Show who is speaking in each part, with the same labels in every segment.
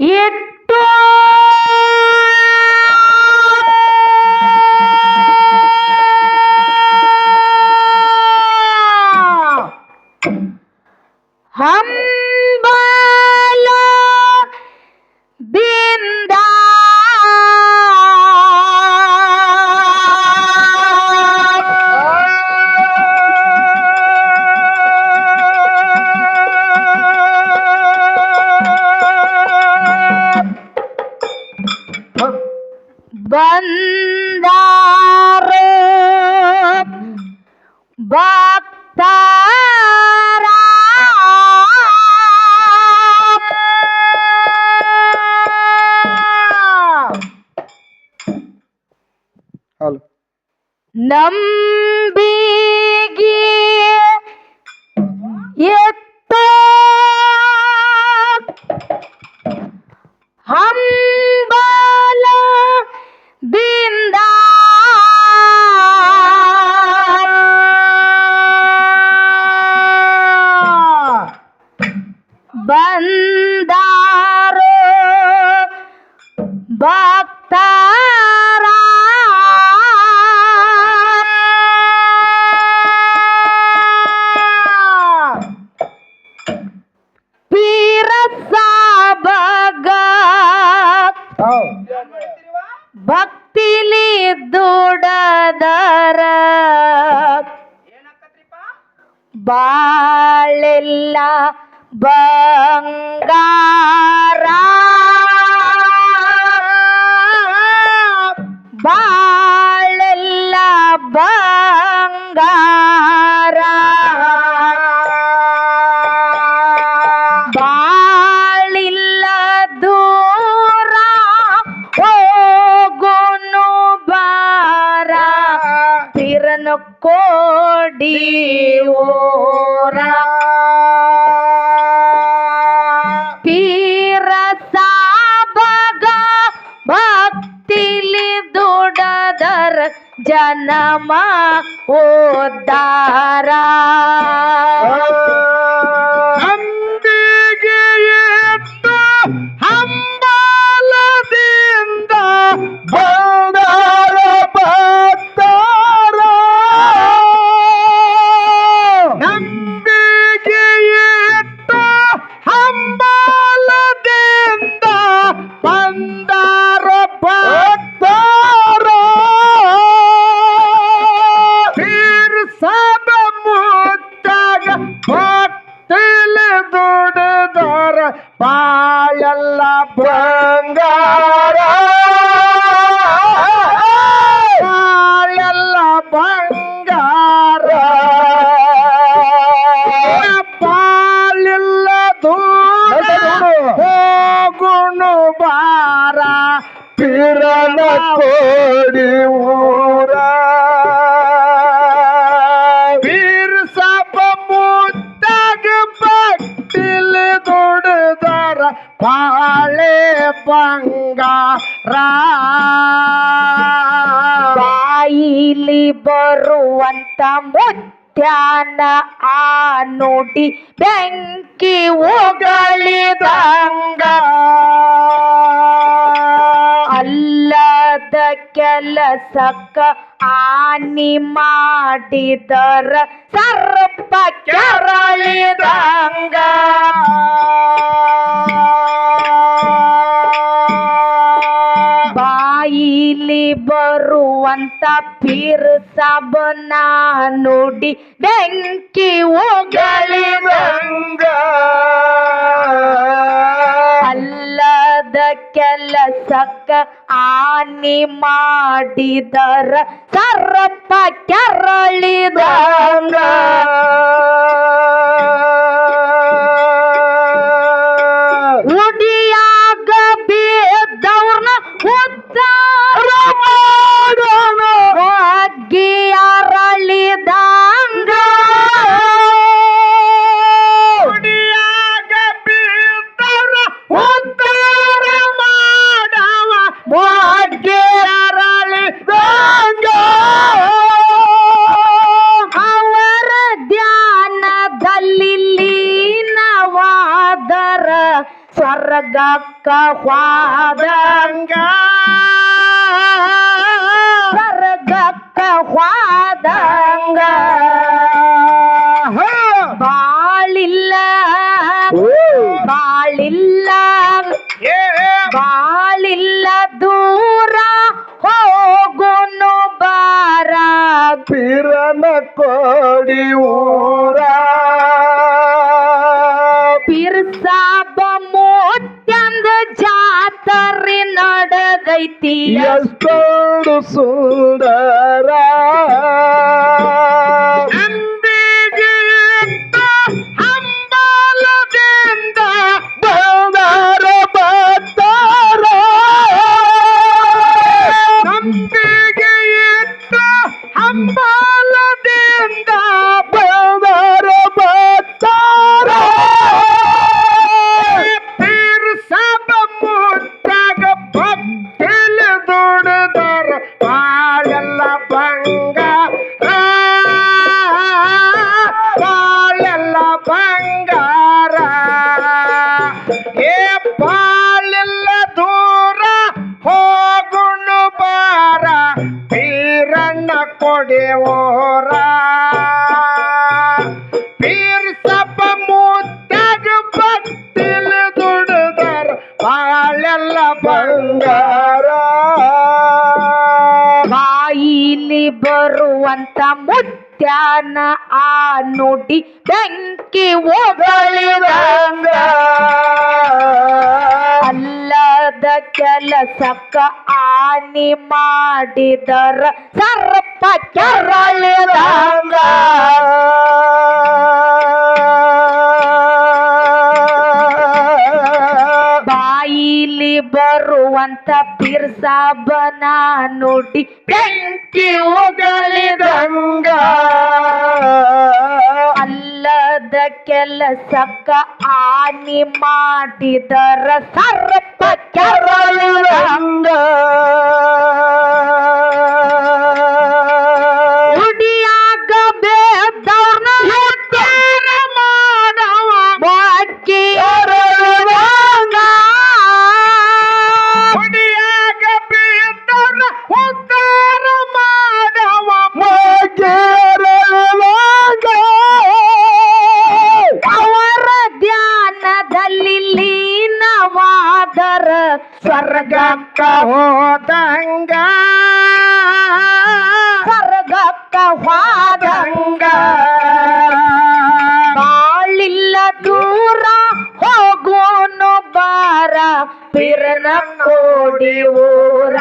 Speaker 1: ಇಟ್ಟು நம்பிகி எத்த
Speaker 2: ஹம்
Speaker 1: ಭಕ್ತಿಲಿ ದೂಡದಾರ. ಬಾಳೆಲ್ಲ ಬಂಗಾರ ಜನಮ ಓದಾರ ಬಾಯಿಲಿ ಬರುವಂತ ಮುತ್ಯಾನ ಆ ನೋಡಿ ಬೆಂಕಿ ಉಗಳಿದಂಗ. ಅಲ್ಲದ ಕೆಲಸಕ್ಕ ಆನಿ ಮಾಡಿದರ ಸರ್ಪ ಕೆರಳಿದಂಗ. ಬಾಯಿಲಿ ಬರುವಂತ ಪೀರ್ ಸಾಬನ ನೋಡಿ ಬೆಂಕಿ ಉಗಳಿದಂಗ ಅಲ್ಲದ ಕೆಲಸಕ್ಕ ಆನಿ ಮಾಡಿದರ ಸರ್ಪ ಕೆರಳಿದಂಗ ಹೋದಂಗ ಬಾಳಿಲ್ಲ ಬಾಳಿಲ್ಲ
Speaker 2: ಏ
Speaker 1: ಬಾಳಿಲ್ಲ ದೂರ ಹೋಗುನು ಬಾರ
Speaker 2: ಪಿರನ ಕೋಡಿ ಊರ
Speaker 1: ಪಿರ್ಸಾಬ ಮೂತ್ಯಂದ ಜಾತರಿ ನಡೆದೈತಿ
Speaker 2: ಎಷ್ಟೊಂದು ಸುಂದರ
Speaker 1: ನುಡಿ ಬೆಂಕಿ ಓಗಳಿದಂಗ ಅಲ್ಲದ ಕೆಲಸಕ್ಕ ಆನಿ ಮಾಡಿದರ ಸರ್ಪ ಕೆರಳಿದಂಗ ಬಾಯಿಲಿ ಬರುವಂತ ಪಿರ್ಸಾಬನ ನೋಡಿ, ಬೆಂಕಿ ಓಗಳಿದಂಗ ಅಲ್ಲದ ಕೆಲಸಕ್ಕ ಆನಿ ಮಾಡಿದರ ಸರ್ಪ ಕೆರಳಿದಂಗ ಸ್ವರ್ಗಕ್ಕ
Speaker 2: ಹೋದಂಗ.
Speaker 1: ಸ್ವರ್ಗಕ್ಕ ಹೋದಂಗ. ಬಾಳಿಲ್ಲ ದೂರ ಹೋಗೋನು ಬಾರ ಪಿರನ ಕೋಡಿ ಊರ.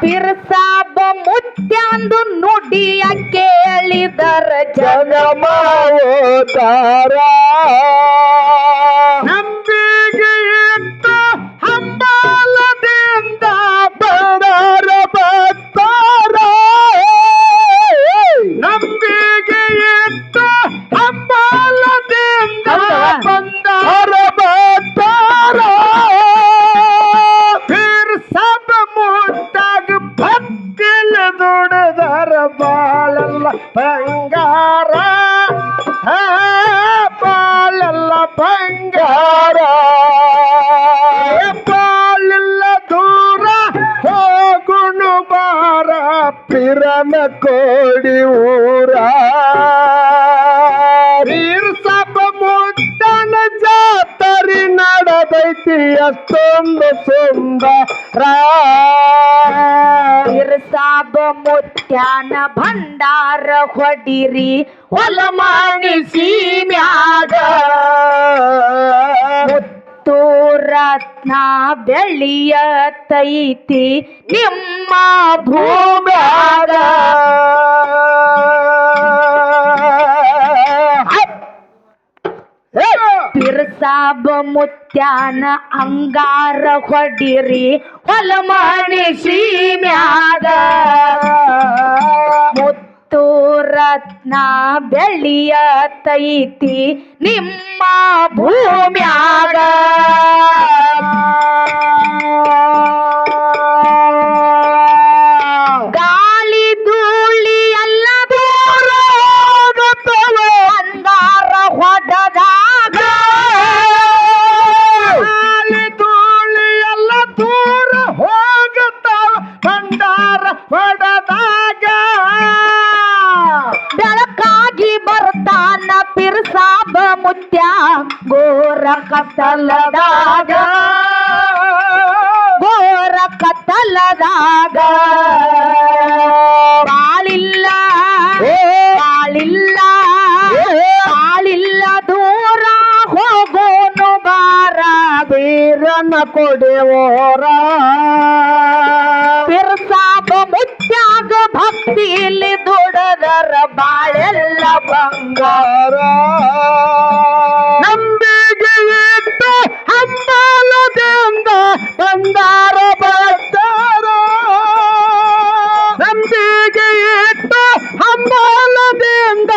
Speaker 1: ಪಿರ್ಸಾಬ ಮುತ್ಯಾಂದು ನುಡಿಯ ಕೇಳಿದರ ಜಗ
Speaker 2: ಬಂಗಾರ. ಬಾಲಿಲ್ಲ ದೂರ ಹೋಗುಣು ಬಾರ ಪಿರನ ಕೋಡಿ ಊರ. ಸಬ ಮುದ್ದನ ಜಾತರಿ ನಡೆದೈತಿ ಅಷ್ಟೊಂದು ಸುಂದರ.
Speaker 1: ಮುತ್ಯಾನ ಭಂಡಾರ ಹೊಡಿರಿ ಹೊಲ ಮಾಡಿಸಿ ಮ್ಯಾಗ ಮುತ್ತು ರತ್ನ ಬೆಳ್ಳಿಯ ತೈತಿ ನಿಮ್ಮ ಭೂಮ್ಯಾಗ. ಪಿರ್ಸಾಬ ಮುತ್ಯಾನ ಅಂಗಾರ ಹೊಡಿರಿ ಹೊಲ ಮಣಿಸಿ ಮ್ಯಾಗ ಮುತ್ತು ರತ್ನ ಬೆಳ್ಳಿಯ ತೈತಿ ನಿಮ್ಮ ಭೂಮ್ಯಾಗ ಕತ್ತಲದಾಗ. ಗೋರ ಕತ್ತಲದಾಗ ಬಾಳಿಲ್ಲ ಬಾಳಿಲ್ಲ ಬಾಳಿಲ್ಲ ದೂರ ಹೋಗೋನು ಬಾರ.
Speaker 2: ಬೀರನ ಕೊಡೆವೋರ
Speaker 1: ಬಿರ್ಸಾಪ ಮುತ್ಯಾಗ ಭಕ್ತಿಯಲ್ಲಿ ದುಡದರ ಬಾಳೆಲ್ಲ ಬಂಗಾರ.
Speaker 2: ಇಟ್ಟು ಹಂಬಲದಿಂದ ಬಂದಾರ ಭಕ್ತರ ನಂಬಿಗೆ ಇಟ್ಟು ಹಂಬಲದಿಂದ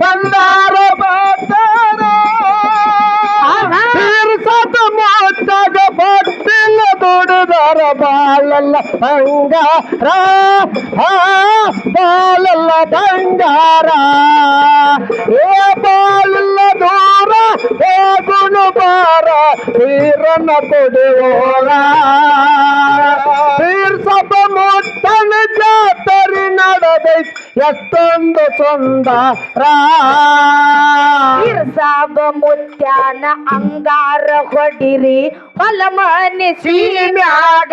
Speaker 2: ಬಂದಾರ ಭಕ್ತರ ತೀರ್ಸದ ಮೊತ್ತದ ಭಕ್ತಿಲ್ಲ ದುಡಿದಾರ ಬಾಳಲ್ಲ ಬಂಗಾರ. ಬಾಳಲ್ಲ ಬಂಗಾರ. ಬಾರ ತೀರನ ಕೊಡುವೋರ ತೀರ್ಸದ ಮುತ್ತನ ಜಾತರಿ ನಡೆದೈತ್ ಎಷ್ಟೊಂದು ಸುಂದರ.
Speaker 1: ಬಿರ್ಸಾಬ ಮುತ್ಯಾನ ಅಂಗಾರ ಹೊಡಿರಿ ಹೊಲ ಮನೆ
Speaker 2: ಸೀಮ್ಯಾಗ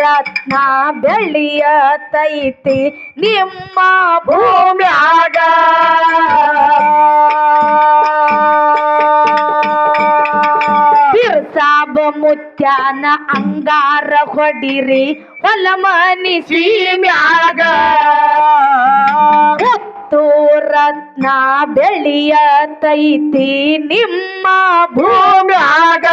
Speaker 1: ರತ್ನ ಬೆಳ್ಳಿಯ ತೈತಿ ನಿಮ್ಮ ಭೂಮ್ಯಾಗ ಬಿರ್ಸಾಬ ಮುತ್ಯಾನ ಅಂಗಾರ ಹೊಡಿರಿ ಹೊಲ ಮನಿ ಮುತ್ತು ರತ್ನ ಬೆಳಿಯ ತೈತಿ ನಿಮ್ಮ ಭೂಮ್ಯಾಗ.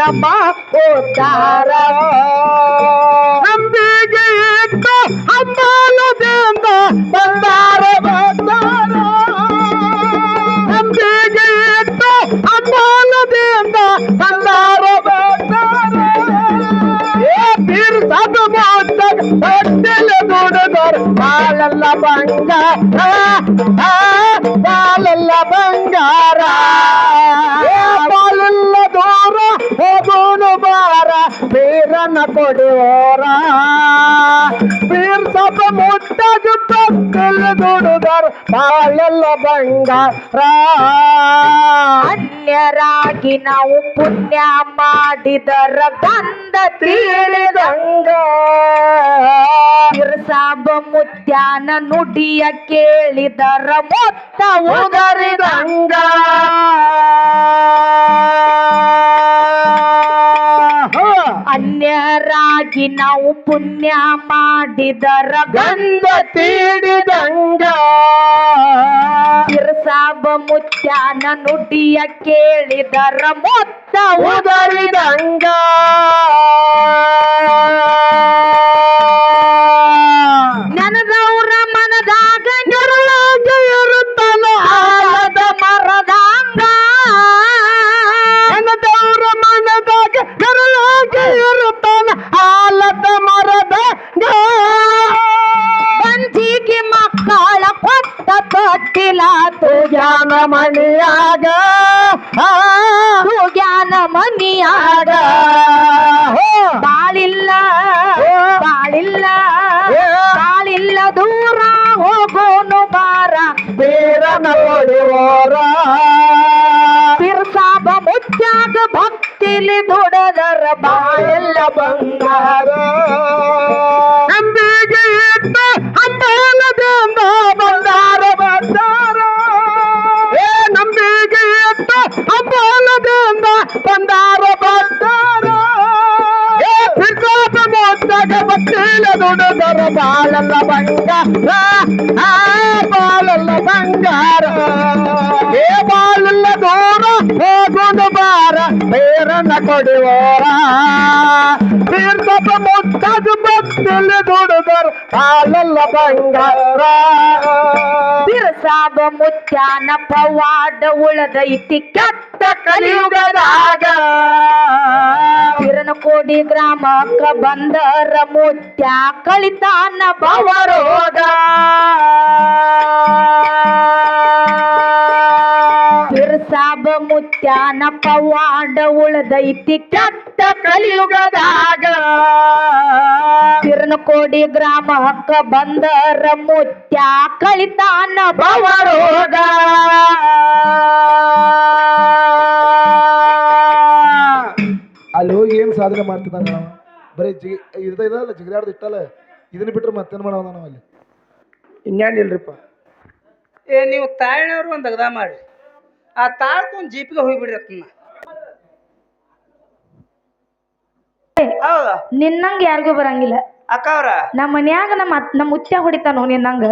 Speaker 1: ಜನಮ ಉದ್ಧಾರ
Speaker 2: ನಂಬಿಗೆ ಇತ್ತು ಹಂಬಲದಿಂದ ಬಂದಾರ ಬಂದಾರ. ನಂಬಿಗೆ ಇತ್ತು ಹಂಬಲದಿಂದ ಬಂದಾರ ಬಂದಾರ. ಬಾಳೆಲ್ಲ ಬಂಗಾರ. ಆ, ಬಾಳೆಲ್ಲ ಕೊಡುವೋರ? ಬೀರ್ ಸಪ ಮುಟ್ಟಾಗ ಪಕ್ಕಲ್ ದುಡುಗರ್ ಬಾಳೆಲ್ಲ ಬಂಗಾರ.
Speaker 1: ಅನ್ಯರಾಗಿ ನಾವು ಪುಣ್ಯ ಮಾಡಿದರ ಬಂದ ತಿಳಿದಂಗ ಸಾಬ ಮುತ್ಯಾನ ನುಡಿಯ ಕೇಳಿದರ ಮೊತ್ತ ಉದರಿದಂಗ. ಅನ್ಯರಾಗಿ ನಾವು ಪುಣ್ಯ ಮಾಡಿದರ ಗಂಧ
Speaker 2: ತೀಡಿದಂಗ
Speaker 1: ಸಾಬ ಮುತ್ಯಾನ ನುಡಿಯ ಕೇಳಿದರ ಮೊತ್ತ
Speaker 2: ಉದರಿದಂಗ.
Speaker 1: ತೊಟ್ಟಿಲ
Speaker 2: ಜ್ಞಾನ ಮಣಿಯಾಗ.
Speaker 1: ಜ್ಞಾನ ಮಣಿಯಾಗ. ಬಾಳಿಲ್ಲ ಬಾಳಿಲ್ಲ ಬಾಳಿಲ್ಲ ದೂರ ಹೋಗೋನು ಬಾರ.
Speaker 2: ಬೇರ ನೋಡುವರ
Speaker 1: ಬಿರ್ಸಾಬ ಮುತ್ಯಾಗ ಭಕ್ತಿಲಿ ದುಡದರ ಬಾಳೆಲ್ಲ ಬಂಗಾರ.
Speaker 2: ನಂಬಿಗೆ
Speaker 3: ಬಾಳಲ್ಲ ಬಂಗಾರ ಆ, ಬಾಳಲ್ಲ ಬಂಗಾರ ಏ ಬಾಳಲ್ಲ ದೂರ ಹೋಗುದು ಬಾರ ಬೇರನ್ನ ಕೊಡುವೋರ ತೀರ್ಥದ ಮುತ್ತಾಗ ಬಟ್ಟಿಲ ದುಡಿದರ ಬಾಳಲ್ಲ ಬಂಗಾರ
Speaker 1: ಬಿರ್ಸಾಬ ಮುತ್ಯಾನ ಪವಾಡ ಉಳದೈತಿ ಕೆಟ್ಟ
Speaker 3: ಕಲಿಯುಗದಾಗ.
Speaker 1: ಕಿರಣಕೋಡಿ ಗ್ರಾಮಕ್ಕ ಬಂದರ ಮುತ್ಯ ಕಳಿತಾನ ಬವರೋಗ ಬಿರ್ಸಾಬ ಮುತ್ಯಾನ ಪವಾಡ ಉಳದೈತಿ ಕೆಟ್ಟ ಕಲಿಯುಗದಾಗ. ತಿರ್ನಕೋಡಿ ಗ್ರಾಮ ಹಕ್ಕ ಬಂದರ ಮುತ್ಯ ಕಳಿತಾನ ಬವರೋಗ
Speaker 4: ಅಲ್ಲಿ ಹೋಗಿ ಏನು ಸಾಧನೆ ಮಾಡ್ತಿದ್ದಾನ ನಾವು ಬರೀ ಜಿ ಇದ ಇದಲ್ಲ ಜಿಗಿದಾಡ್ದು ಇಟ್ಟಲ್ಲ? ಇದನ್ನ ಬಿಟ್ರೆ ಮತ್ತೇನು ಮಾಡೋದ ನಾವು ಅಲ್ಲಿ?
Speaker 3: ಇನ್ನೇನಿಲ್ರಿಪ್ಪ
Speaker 5: ಏ ನೀವು ತಾಯಿನವರು ಒಂದು ಅಗದ ಮಾಡಿ ಆ ತಾಳ್ಕೊಂಡ್ ಜೀಪಿಗೆ ಹೋಗ್ಬಿಡ್ರಿ ಅತ್ತನ್ನ ಹೌದಾ?
Speaker 1: ನಿನ್ನಂಗ ಯಾರಿಗೂ ಬರಂಗಿಲ್ಲ.
Speaker 5: ಅಕ್ಕ ಅವ್ರ
Speaker 1: ನಮ್ಮ ಮನ್ಯಾಗ ನಮ್ಮ ಅತ್- ನಮ್ಮ ಮುತ್ಯ ಹೊಡಿತಾನೋ ನಿನ್ನಂಗ?